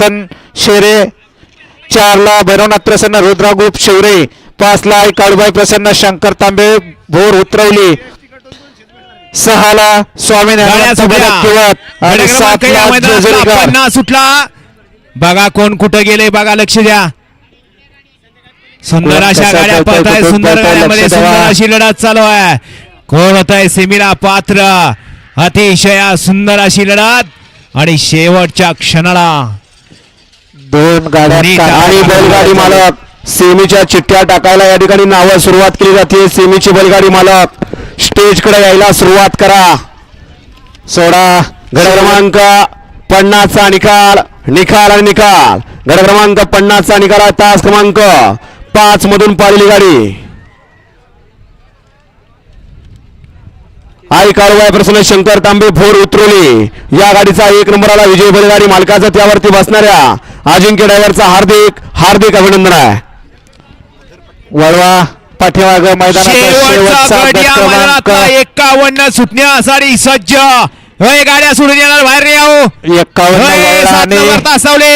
तन शेरे चारला भैरवनाथ प्रसन्न रुद्रा ग्रुप शिवरे पाचला आई काळूबाई प्रसन्न शंकर तांबे भोर उतरवली. सहाला स्वामी सुटला. बघा कोण कुठं गेले बघा लक्ष द्या. सुंदर अशा गाड्या पळतोय, सुंदर गाड्यामध्ये. सुंदर अशी लढत चालू आहे. कोण होत आहे सेमीला पात्र. अतिशय सुंदर अशी लढत. आणि शेवटच्या क्षणाला दोन गाड्या आणि बैलगाडी मालक सेमीच्या चिठ्ठ्या टाकायला या ठिकाणी नावं सुरुवात केली जाते. सेमीची बैलगाडी मालक स्टेजकडे यायला सुरुवात करा. सोडा. गड क्रमांक पन्नासचा निकाल. निकाल आणि निकाल. गड क्रमांक पन्नासचा निकाल आहे. तास क्रमांक पाच मधून पाहिलेली गाडी. आई काळूबाई प्रसन्न शंकर तांबे भोर उतरवली या गाडीचा एक नंबरला विजय बैलगाडी मालकाचा त्यावरती बसणाऱ्या अजिंक्य ड्रायव्हरचा हार्दिक हार्दिक अभिनंदन आहे. वळवा पाठीमाग मैदानाचा मैदानातला एकावन्न सुटण्यासाठी सज्ज. गाड्या सोडून येणार बाहेर नंबर तासावले.